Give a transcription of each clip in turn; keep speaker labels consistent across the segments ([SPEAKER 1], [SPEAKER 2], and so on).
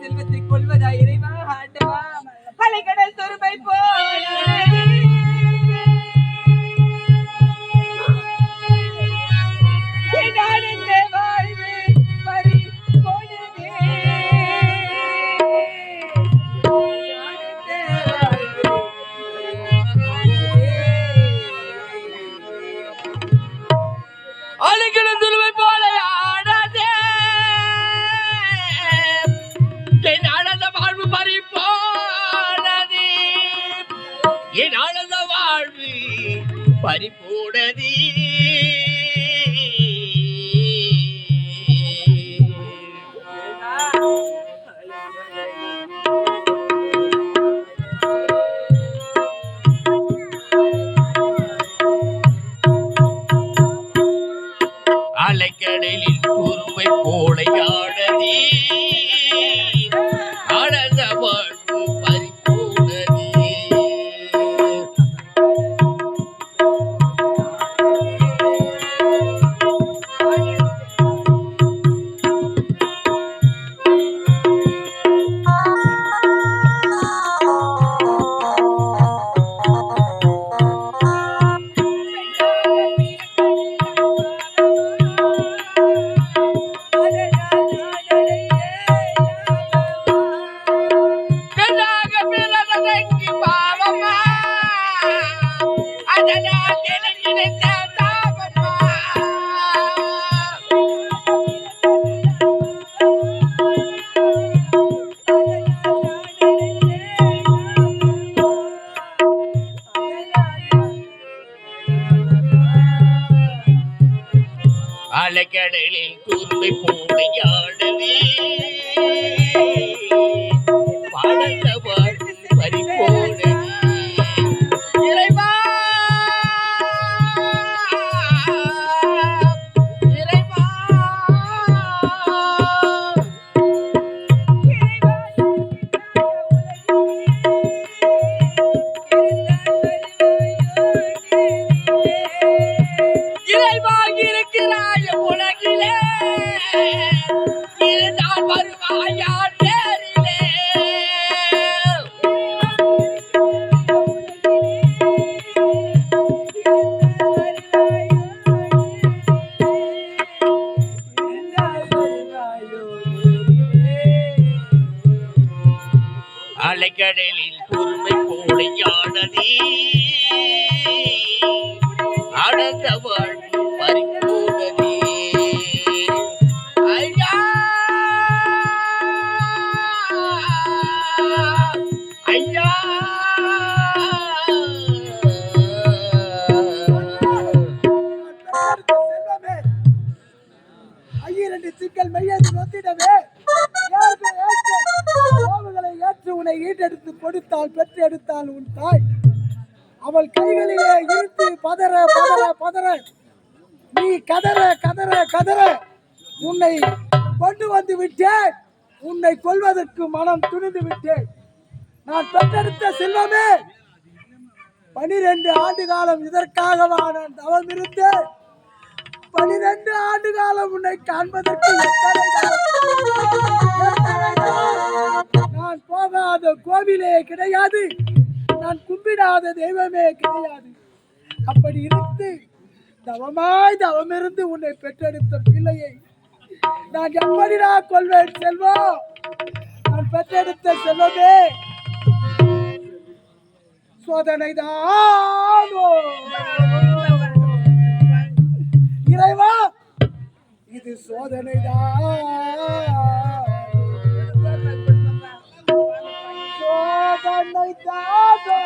[SPEAKER 1] செல்வத்தை கொள்வதா இறைவா ஆண்டவா? அலைக்கடல் தொருமை
[SPEAKER 2] போல. பறி அலைக்கடலில் கூர்மை போடையாடவே பாடந்த வாழ்வு பறிபோனது இறைவா! உலகிலே இருந்தால் வருவாயா ஐயா.
[SPEAKER 3] செல்வமே ஐயிரண்டு சிக்கல் மையத்து நொத்திடவே. ஏற்று? கோவுகளை ஏற்று உன்னை ஈட்டெடுத்து கொடுத்தாள் பெற்றெடுத்தால் உன் தாய். அவள் கைகளிலே இழுத்து பதற பதற பதற. நீ கதற கதற கதற. உன்னை கொண்டு வந்து விட்டேன். உன்னை கொல்வதற்கு மனம் துணிந்து விட்டேன். நான் பெற்றெடுத்த செல்வமே. பனிரெண்டு ஆண்டு காலம் இதற்காகவா நான் தவம் இருந்தேன். பனிரெண்டு ஆண்டு காலம் உன்னை காண்பதற்கு நான் போகாத கோவிலே கிடையாது. நான் கும்பிடாத தெய்வமே கிடையாது. அப்படி இருந்து தவமாய் தவம் இருந்து உன்னை பெற்றெடுத்த பிள்ளையை நான் எப்படிடா கொள்வேன் செல்வம் நான் பெற்றெடுத்த செல்வமே. சோதனைதான் இறைவா இது சோதனை சோதனைதாதோ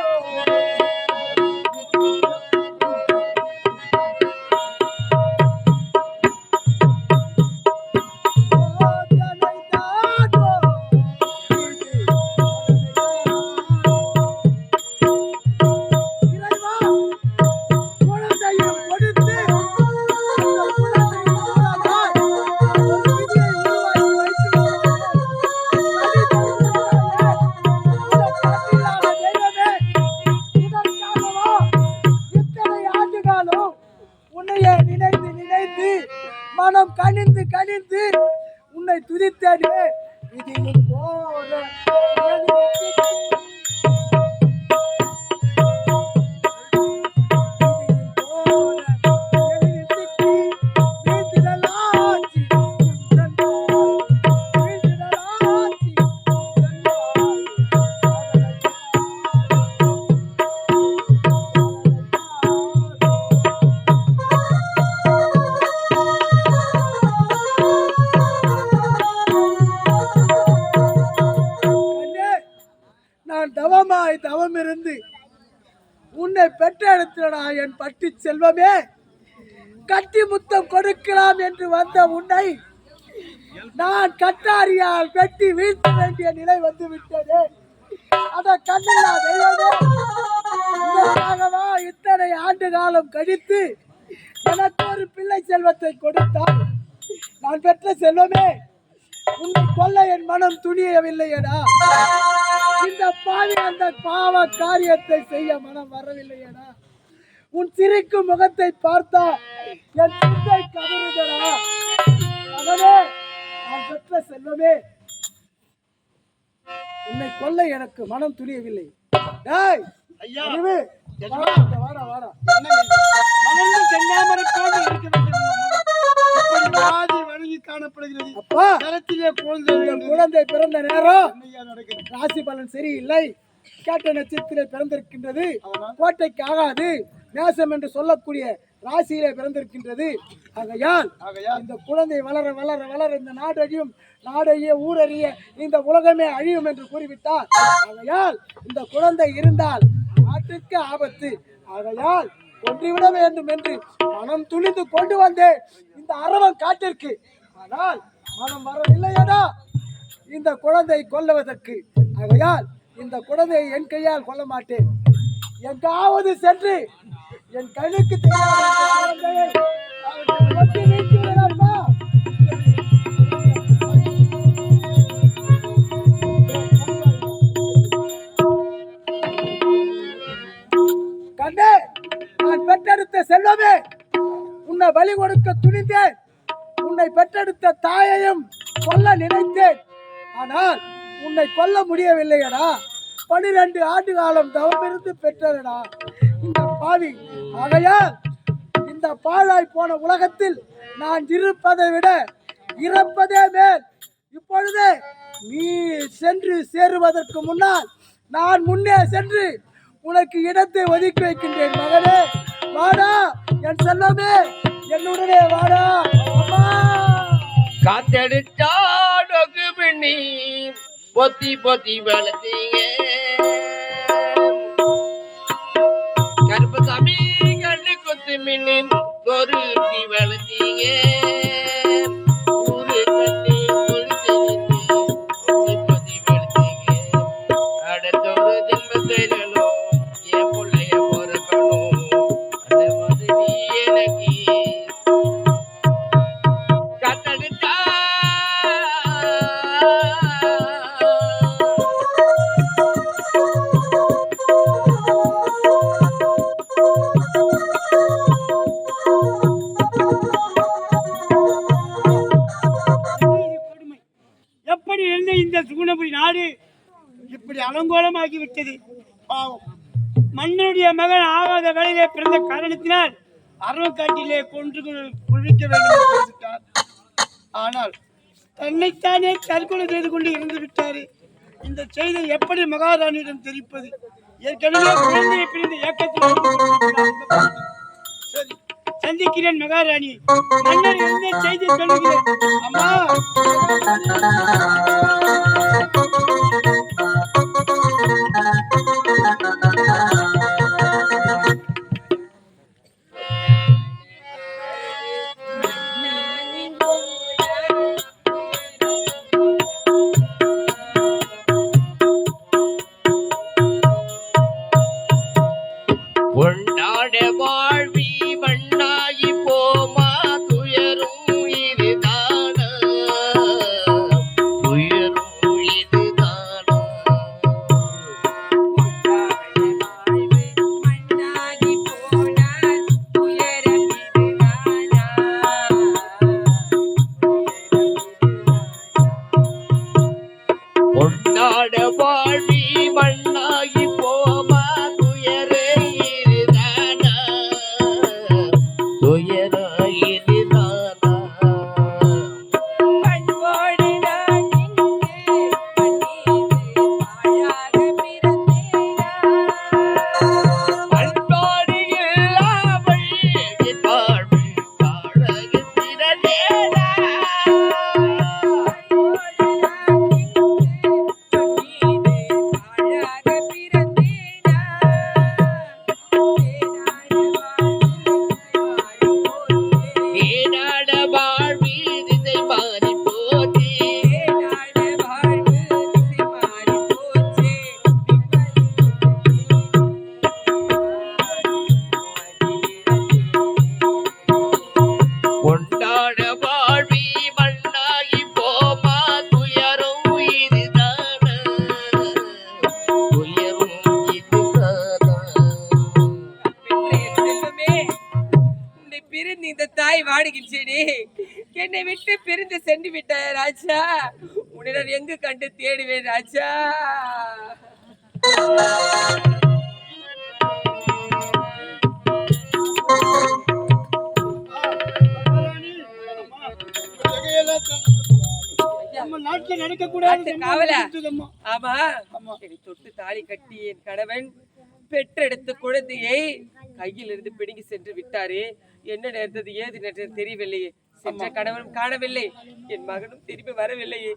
[SPEAKER 3] உன்னை துதித்தனே. இது போல பெற்றெடுத்தடா என் பட்டி செல்வமே. கட்டி முத்தம் கொடுக்கலாம் என்று வந்த உன்னை நான் கட்டாரியால் வெட்டி வீழ்த்த வேண்டிய நிலை வந்து விட்டது. அத கண்ணில்லா தெய்வமே இத்தனை ஆண்டு காலம் கழித்து எனக்கு ஒரு பிள்ளை செல்வத்தை கொடுத்தார் நான் பெற்ற செல்வமே உன்னை கொல்ல என் மனம் துணியவில்லையடா. இந்த பாவி அந்த பாவ காரியத்தை செய்ய மனம் வரவில்லையடா. உன் சிரிக்கும் முகத்தை பார்த்தா என் சிந்தை கதறுதடா. நான் பெற்ற செல்வமே. உன்னை கொல்ல எனக்கு மனம் துணியவில்லை. டேய்
[SPEAKER 4] ஐயா
[SPEAKER 3] வாடா, வாடா வாடா.
[SPEAKER 4] மலர்ந்து செந்தாமரை போன்று வழங்கி காணப்படுகிறது.
[SPEAKER 3] அப்பா
[SPEAKER 4] குழந்தை
[SPEAKER 3] குழந்தை பிறந்த நேரம் ராசி பலன் சரியில்லை. கேட்ட நட்சத்திரம் பிறந்திருக்கின்றது. கோட்டைக்கு ஆகாது நேசம் என்று சொல்லக்கூடிய ராசியிலே பிறந்திருக்கின்றது. ஆகையால் இந்த குழந்தை வளர வளர வளர இந்த நாடு அழியும் நாடறிய ஊரறிய இந்த உலகமே அழியும் என்று கூறிவிட்டார் ஆகையால் இந்த குழந்தை இருந்தால் நாட்டிற்கு ஆபத்து. ஆகையால் கொன்றுவிட வேண்டும் என்று மனம் துணிந்து கொண்டு வந்தேன் இந்த அரவம் காட்டிற்கு. ஆனால் மனம் வரவில்லையடா. இந்த குழந்தை கொல்லுவதற்கு. ஆகையால் இந்த குழந்தையை என் கையால் கொல்ல மாட்டேன். எங்காவது சென்று என் கண்ணுக்கு தெரியாத இந்த நான் பெற்றெடுத்த செல்வமே உன்னை பலி கொடுக்க துணிந்தேன். உன்னை பெற்றெடுத்த தாயையும் கொல்ல நினைத்தேன். ஆனால் உன்னை கொல்ல முடியவில்லையடா. பனிரெண்டு ஆண்டு காலம் தவமிருந்து பெற்றதடா இந்த பாவி. ஆகையால் இந்த பாழாய் போன உலகத்தில் நான் இருப்பதை விட இறப்பதே மேல். இப்பொழுது நீ சென்று சேருவதற்கு முன்னால் நான் முன்னே சென்று உனக்கு இடத்தை ஒதுக்கி வைக்கின்றேன் மகனே. வாடா என் செல்லமே என்னுடனே வாடா. அம்மா.
[SPEAKER 2] காத்தெடுத்தாடொகு பின்னி. பொத்தி பொத்தி வளர்த்தீங்க. கருப்பு சாமி கண்ணு கொத்து மின்னி பொருத்தி வளர்த்தீங்க.
[SPEAKER 4] ஆகாத வேலையிலே பிறந்த காரணத்தினால் அரவக்காட்டிலே கொன்று குளிக்க வேண்டும் ஆனால் தன்னைத்தானே தற்கொலை செய்து கொண்டு இருந்து விட்டாரு. இந்த செய்தி எப்படி மகாராணியிடம் தெரிவிப்பது ஏற்கனவே குழந்தையை பிரிந்த இயக்கத்தில் சரி சந்திக்கிறேன் மகாராணி. மன்னர் இருந்த செய்தி சொல்லுகிறேன். அம்மா!
[SPEAKER 1] 落叶的 ராஜா. உன்னை நான் எங்கு கண்டு தேடுவேன் ராஜா? ஆமா. தொட்டு தாலி கட்டி என் கணவன் பெற்றெடுத்த குழந்தையை கையில் இருந்து பிடுங்கி சென்று விட்டாரே. என்ன நேர்ந்தது ஏது நேர்ந்தது தெரியவில்லையே. சென்ற கணவனும் காணவில்லை. என் மகனும் திரும்பி வரவில்லையே?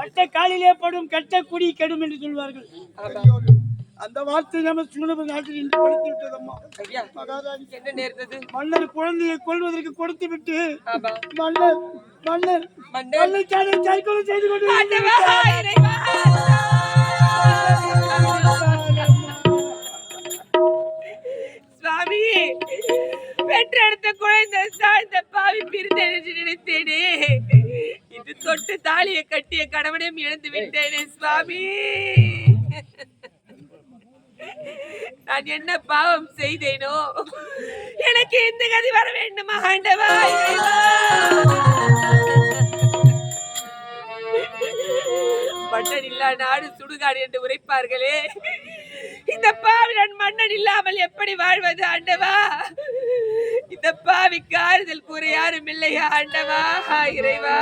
[SPEAKER 4] பட்ட காலிலே படும் கெட்ட குடி கெடும் என்று சொல்வார்கள்.
[SPEAKER 1] ஆமா.
[SPEAKER 4] அந்த வார்த்தை நம்ம சுங்கபுரி நாட்டில் இன்று படுத்து விட்டதம்மா.
[SPEAKER 1] ஐயா,
[SPEAKER 4] மகாராணி
[SPEAKER 1] என்ன நேர்ந்தது?
[SPEAKER 4] மன்னர் குழந்தையை கொள்வதற்கு கொடுத்து விட்டு மன்னர் மன்னர்
[SPEAKER 1] மன்னர்.
[SPEAKER 4] மன்னர் செய்து கொண்டு
[SPEAKER 1] இழந்து விட்டேனே சுவாமி. நான் என்ன பாவம் செய்தேனோ? எனக்கு இந்த கதி வர வேண்டுமா ஆண்டவா மன்னன் இல்லா நாடு சுடுகாடு என்று உரைப்பார்களே. இந்த பாவி நான் மன்னன் இல்லாமல் எப்படி வாழ்வது ஆண்டவா? இந்த பாவிக்கு ஆறுதல் கூற யாரும் இல்லையா ஆண்டவா? இறைவா.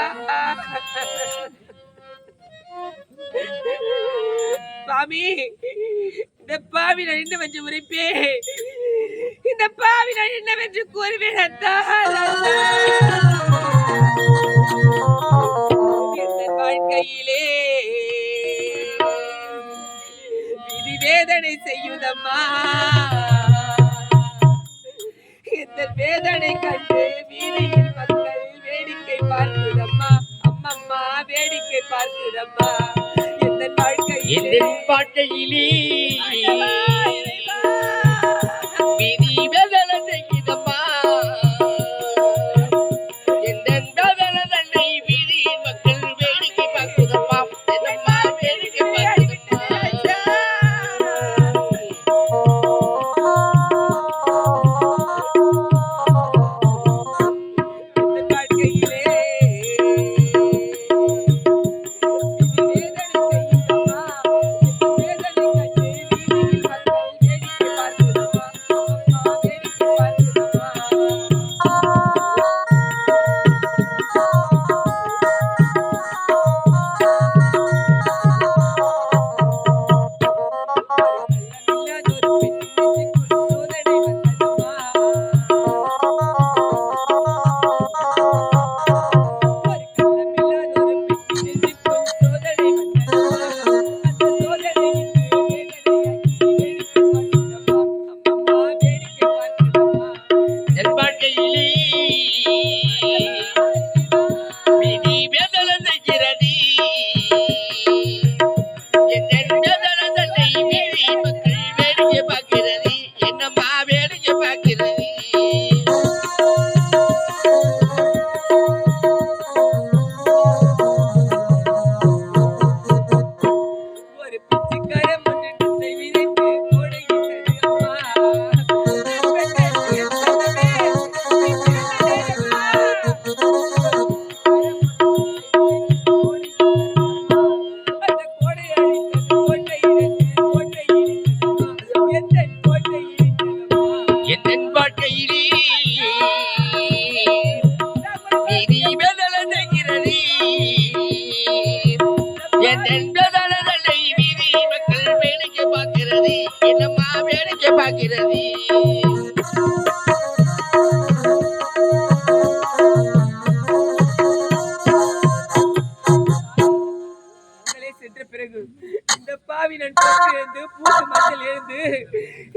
[SPEAKER 1] சுவாமி இந்த பாவி நான் என்னவென்று உரைப்பேன்? இந்த பாவி நான் என்னவென்று கூறுவேன் அத்தா? வாழ்க்கையிலே விதி வேதனை செய்யுதம்மா. இந்த வேதனை கண்டு வீதியில் மக்கள் வேடிக்கை பார்க்குதம்மா. அம்மம்மா வேடிக்கை பார்க்குதம்மா.
[SPEAKER 2] எதிர்பார்க்கையிலே என்னம்மா வேடிக்கை என் வேதனை வீதி மக்கள் வேடிக்கை பார்க்கிறது. என்னம்மா பார்க்கிறது?
[SPEAKER 1] சென்ற பிறகு இந்த பாவி நான் தொட்டு பூத்து மஞ்சள்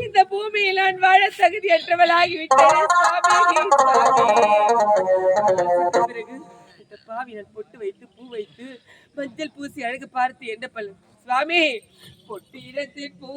[SPEAKER 1] இந்த பூமியில் நான் வாழ தகுதியற்றவளாகிவிட்டேன். சுவாமி பிறகு இந்த பாவி நான் பொட்டு வைத்து பேசி அழகு பார்த்து என்ன பலன் சுவாமி பொட்டு பூ.